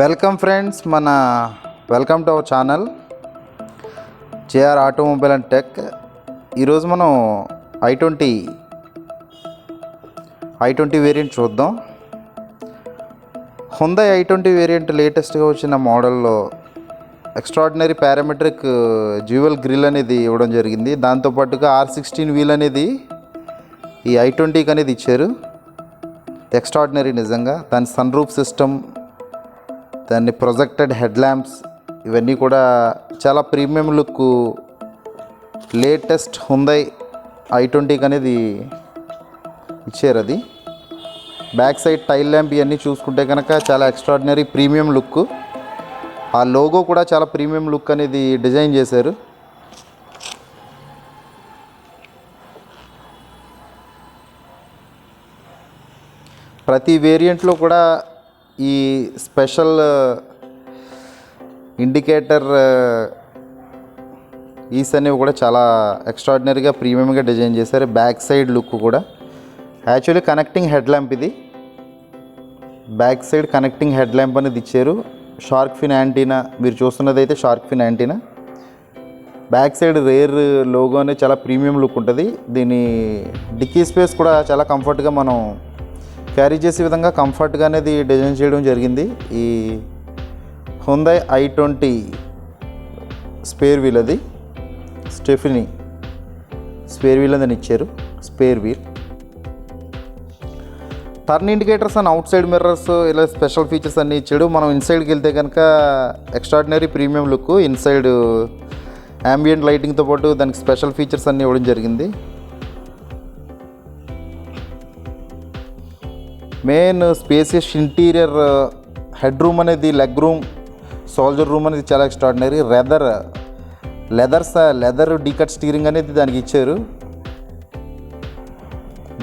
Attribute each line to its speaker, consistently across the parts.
Speaker 1: Welcome friends మన welcome to our channel JR automobile and tech. ఈరోజు మనం i twenty i twenty variant చూద్దాం. Hyundai I twenty variant లేటెస్ట్గా వచ్చిన మోడల్లో ఎక్స్ట్రాడినరీ పారామెట్రిక్ జ్యువెల్ గ్రిల్ అనేది ఇవ్వడం జరిగింది. దాంతోపాటుగా ఆర్ సిక్స్టీన్ వీల్ అనేది ఈ ఐ ట్వంటీకి అనేది ఇచ్చారు. ఎక్స్ట్రాడినరీ నిజంగా. దాని సన్ రూఫ్ సిస్టమ్ దాన్ని ప్రొజెక్టెడ్ హెడ్ ల్యాంప్స్ ఇవన్నీ కూడా చాలా premium look latest Hyundai i ట్వంటీకి అనేది ఇచ్చారు అది. బ్యాక్ సైడ్ టైల్ ల్యాంప్ ఇవన్నీ చూసుకుంటే కనుక చాలా ఎక్స్ట్రాడినరీ ప్రీమియం లుక్. ఆ లోగో కూడా చాలా ప్రీమియం లుక్ అనేది డిజైన్ చేశారు. ప్రతి వేరియంట్లో కూడా ఈ స్పెషల్ ఇండికేటర్ ఈస్ అనేవి కూడా చాలా ఎక్స్ట్రాడినరీగా ప్రీమియంగా డిజైన్ చేశారు. బ్యాక్ సైడ్ లుక్ కూడా. యాక్చువల్లీ కనెక్టింగ్ హెడ్ ల్యాంప్ ఇది. Back side connecting head lamp అనేది ఇచ్చారు. షార్క్ ఫిన్ యాంటీనా మీరు చూస్తున్నది అయితే shark fin antenna. Back side rear logo అనేది చాలా ప్రీమియం లుక్ ఉంటుంది. దీని డిక్కీ స్పేస్ కూడా చాలా కంఫర్ట్గా మనం క్యారీ చేసే విధంగా కంఫర్ట్గా అనేది డిజైన్ చేయడం జరిగింది. ఈ Hyundai i twenty spare wheel అది. స్టెఫినీ స్పేర్ వీల్ అని ఇచ్చారు. Spare wheel turn indicators and outside mirrors ఇలా స్పెషల్ ఫీచర్స్ అన్నీ ఇచ్చాడు. మనం ఇన్సైడ్కి వెళ్తే కనుక extraordinary premium look inside ambient లైటింగ్తో పాటు దానికి స్పెషల్ ఫీచర్స్ అన్నీ ఇవ్వడం జరిగింది. Main spacious interior head room అనేది లెగ్ రూమ్ సోల్జర్ రూమ్ అనేది చాలా extraordinary. Leather leather leather D cut steering అనేది దానికి ఇచ్చారు.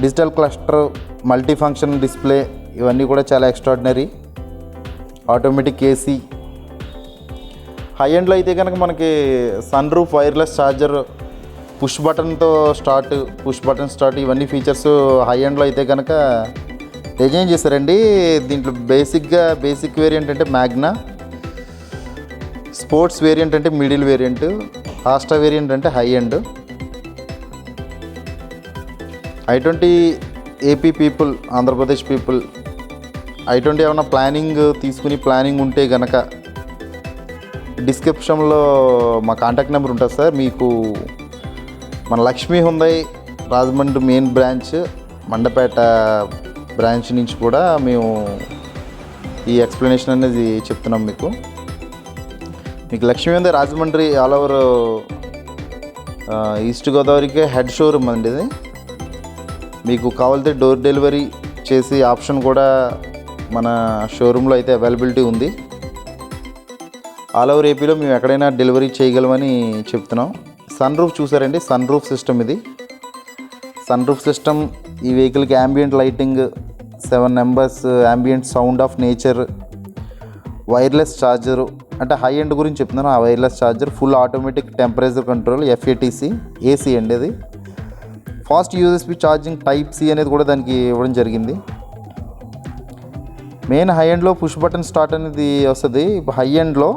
Speaker 1: Digital cluster multi function display ఇవన్నీ కూడా చాలా ఎక్స్ట్రాడినరీ. Automatic AC. హై ఎండ్లో అయితే కనుక మనకి sun roof wireless charger push బటన్తో start push button start ఇవన్నీ ఫీచర్స్ హై ఎండ్లో అయితే కనుక డిజైన్ చేశారండి? దీంట్లో బేసిక్గా బేసిక్ వేరియంట్ అంటే మ్యాగ్నా స్పోర్ట్స్ వేరియంట్ అంటే మిడిల్ వేరియంట్ ఆస్టా వేరియంట్ అంటే high end I twenty AP people Andhra Pradesh people I twenty ఏమైనా ప్లానింగ్ తీసుకుని ప్లానింగ్ ఉంటే గనక డిస్క్రిప్షన్లో మా కాంటాక్ట్ నెంబర్ ఉంటుంది సార్. మీకు మన Lakshmi Hyundai Rajahmundry main branch Mandapeta branch నుంచి కూడా మేము ఈ ఎక్స్ప్లెనేషన్ అనేది చెప్తున్నాం మీకు. మీకు లక్ష్మీ ఉంది రాజమండ్రి ఆల్ ఓవర్ ఈస్ట్ గోదావరికి హెడ్ షోరూమ్ అండి ఇది. మీకు కావాలితే డోర్ డెలివరీ చేసే ఆప్షన్ కూడా మన షోరూంలో అయితే అవైలబిలిటీ ఉంది. ఆల్ ఓవర్ ఏపీలో మేము ఎక్కడైనా డెలివరీ చేయగలమని చెప్తున్నాం. సన్ రూఫ్ చూసారండి? సన్ రూఫ్ సిస్టమ్ ఇది. సన్ రూఫ్ సిస్టమ్ ఈ వెహికల్కి ambient lighting seven numbers ambient sound of nature wireless charger అంటే హై ఎండ్ గురించి చెప్తున్నాను. ఆ wireless charger full automatic temperature control FATC AC అండి అది. Fast USB charging type C అనేది కూడా దానికి ఇవ్వడం జరిగింది. మెయిన్ హై ఎండ్లో పుష్ బటన్ స్టార్ట్ అనేది వస్తుంది. ఇప్పుడు హై ఎండ్లో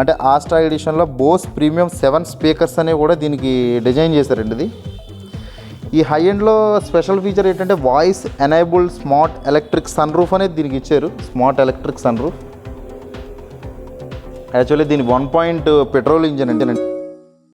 Speaker 1: అంటే ఆస్ట్రా ఎడిషన్లో బోస్ ప్రీమియం సెవెన్ స్పీకర్స్ అనేవి కూడా దీనికి డిజైన్ చేశారండి ఇది. ఈ హై ఎండ్లో స్పెషల్ ఫీచర్ ఏంటంటే voice enabled smart electric sun roof అనేది దీనికి ఇచ్చారు. Smart electric sun roof actually దీని వన్ పాయింట్ పెట్రోల్ ఇంజన్ అంటే